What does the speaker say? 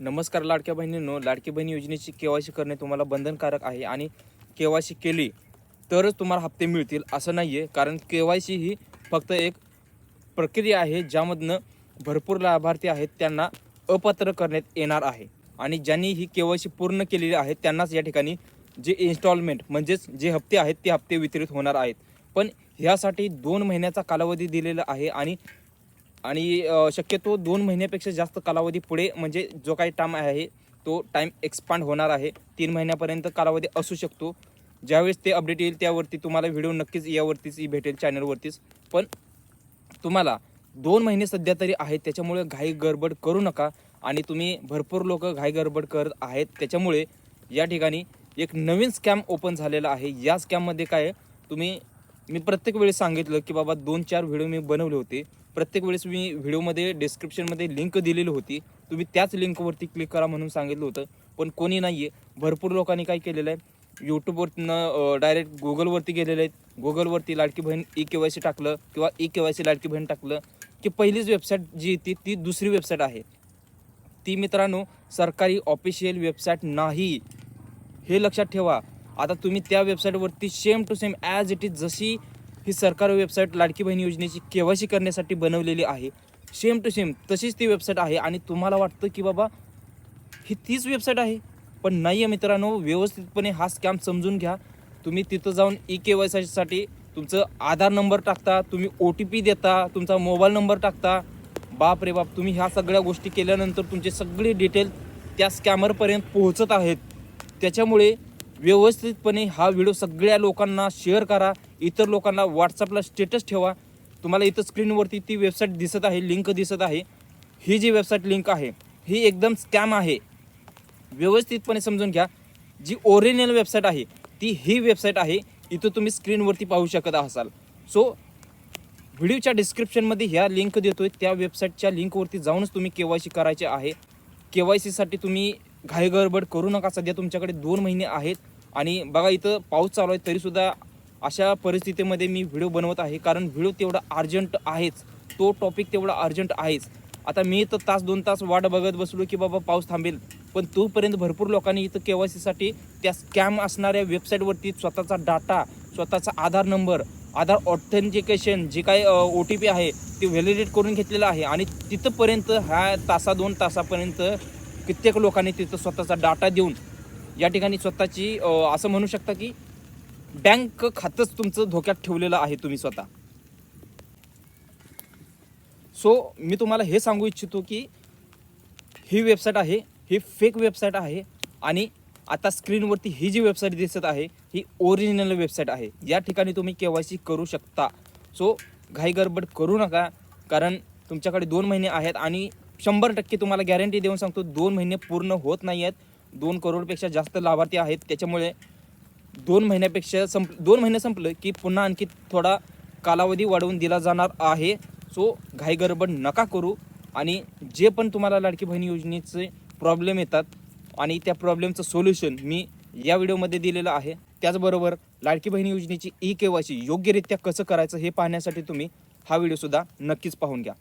नमस्कार लाडक्या बहिणींनो लाडकी बहीण योजनेची केवायसी करणे तुम्हाला बंधनकारक आहे आणि केवायसी केली तरच तुम्हाला हप्ते मिळतील असं नाही आहे कारण केवायसी ही फक्त एक प्रक्रिया आहे ज्यामधनं भरपूर लाभार्थी आहेत त्यांना अपात्र करण्यात येणार आहे. आणि ज्यांनी ही केवायसी पूर्ण केलेली आहे त्यांनाच या ठिकाणी जे इन्स्टॉलमेंट म्हणजेच जे हप्ते आहेत ते हप्ते वितरित होणार आहेत. पण ह्यासाठी दोन महिन्याचा कालावधी दिलेला आहे आणि आणि शक्यतो दोन महिन्यापेक्षा जास्त कालावधी पुढे म्हणजे जो काही टाईम आहे तो टाईम एक्सपांड होणार आहे. तीन महिन्यापर्यंत कालावधी असू शकतो. ज्यावेळेस ते अपडेट येईल त्यावरती तुम्हाला व्हिडिओ नक्कीच यावरतीच भेटेल चॅनलवरतीच पण तुम्हाला दोन महिने सध्या तरी आहेत त्याच्यामुळे घाई गडबड करू नका. आणि तुम्ही भरपूर लोक घाई गडबड करत आहेत. त्याच्यामुळे या ठिकाणी एक नवीन स्कॅम ओपन झालेला आहे. या स्कॅममध्ये काय तुम्ही मी प्रत्येक वेळी सांगितलं की बाबा दोन चार व्हिडिओ मी बनवले होते. प्रत्येक वेळेस मी व्हिडिओमध्ये डिस्क्रिप्शनमध्ये लिंक दिलेली होती. तुम्ही त्याच लिंकवरती क्लिक करा म्हणून सांगितलं होतं. पण कोणी नाही आहे भरपूर लोकांनी काय केलेलं आहे? यूट्यूबवरनं डायरेक्ट गुगलवरती गेलेले आहेत. गुगलवरती Ladki Bahin E K Y C टाकलं किंवा E K Y C Ladki Bahin टाकलं की पहिलीच वेबसाईट जी येते ती दुसरी वेबसाईट आहे. ती मित्रांनो सरकारी ऑफिशियल वेबसाईट नाही. हे लक्षात ठेवा. आता तुम्ही त्या वेबसाईटवरती same to same as it is जशी ही सरकारी वेबसाईट लाडकी बहीण योजनेची केवायसी करण्यासाठी बनवलेली आहे. सेम टू सेम तशीच ती वेबसाईट आहे आणि तुम्हाला वाटतं की बाबा ही तीच वेबसाईट आहे? पण नाही आहे मित्रांनो व्यवस्थितपणे हा स्कॅम समजून घ्या. तुम्ही तिथं जाऊन ई के वाय तुमचं आधार नंबर टाकता तुम्ही ओ टी पी देता तुमचा मोबाईल नंबर टाकता. बाप रे बाप तुम्ही ह्या सगळ्या गोष्टी केल्यानंतर तुमचे सगळे डिटेल त्या स्कॅमरपर्यंत पोहोचत आहेत. त्याच्यामुळे व्यवस्थितपणे हा व्हिडिओ सगळ्या लोकांना शेअर करा. इतर लोकांना व्हॉट्सअपला स्टेटस ठेवा. तुम्हाला इथं स्क्रीनवरती ती वेबसाईट दिसत आहे लिंक दिसत आहे. ही जी वेबसाईट लिंक आहे ही एकदम स्कॅम आहे. व्यवस्थितपणे समजून घ्या. जी ओरिजिनल वेबसाईट आहे ती ही वेबसाईट आहे. इथं तुम्ही स्क्रीनवरती पाहू शकत असाल. सो व्हिडिओच्या डिस्क्रिप्शनमध्ये ह्या लिंक देतो आहे त्या वेबसाईटच्या लिंकवरती जाऊनच तुम्ही के वाय सी करायचे आहे. के वाय सीसाठी तुम्ही घाई गडबड करू नका. सध्या तुमच्याकडे दोन महिने आहेत आणि बघा इथं पाऊस चालू आहे तरीसुद्धा अशा परिस्थितीमध्ये मी व्हिडिओ बनवत आहे. कारण व्हिडिओ तेवढा अर्जंट आहेच. तो टॉपिक तेवढा अर्जंट आहेच. आता मी इथं तास दोन तास वाट बघत बसलो की बाबा पाऊस थांबेल. पण तोपर्यंत भरपूर लोकांनी इथं के वाय सीसाठी त्या स्कॅम असणाऱ्या वेबसाईटवरती स्वतःचा डाटा स्वतःचा आधार नंबर आधार ऑथेंटिकेशन जे काय ओ टी पी आहे ते व्हॅलिडेट करून घेतलेलं आहे. आणि तिथंपर्यंत ह्या तासा दोन तासापर्यंत कित्येक लोकांनी तिथं स्वतःचा डाटा देऊन या ठिकाणी स्वतःची असं म्हणू शकता की बँक खातंच तुमचं धोक्यात ठेवलेलं आहे तुम्ही स्वतः. सो मी तुम्हाला हे सांगू इच्छितो की ही वेबसाईट आहे ही फेक वेबसाईट आहे आणि आता स्क्रीनवरती ही जी वेबसाईट दिसत आहे ही ओरिजिनल वेबसाईट आहे. या ठिकाणी तुम्ही के वाय सी करू शकता. सो घाईगडबड करू नका कारण तुमच्याकडे दोन महिने आहेत आणि शंभर टक्के तुम्हाला गॅरंटी देऊन सांगतो दोन महिने पूर्ण होत नाही आहेत दोन करोडपेक्षा जास्त लाभार्थी आहेत. त्याच्यामुळे दोन महिन्यापेक्षा संप दोन महिने संपलं की पुन्हा आणखी थोडा कालावधी वाढवून दिला जाणार आहे. सो घाई गडबड नका करू. आणि जे पण तुम्हाला लाडकी बहीण योजनेचे प्रॉब्लेम येतात आणि त्या प्रॉब्लेमचं सोल्युशन मी या व्हिडिओमध्ये दिलेलं आहे. त्याचबरोबर लाडकी बहीण योजनेची ई के वाय योग्यरित्या कसं करायचं हे पाहण्यासाठी तुम्ही हा व्हिडिओसुद्धा नक्कीच पाहून घ्या.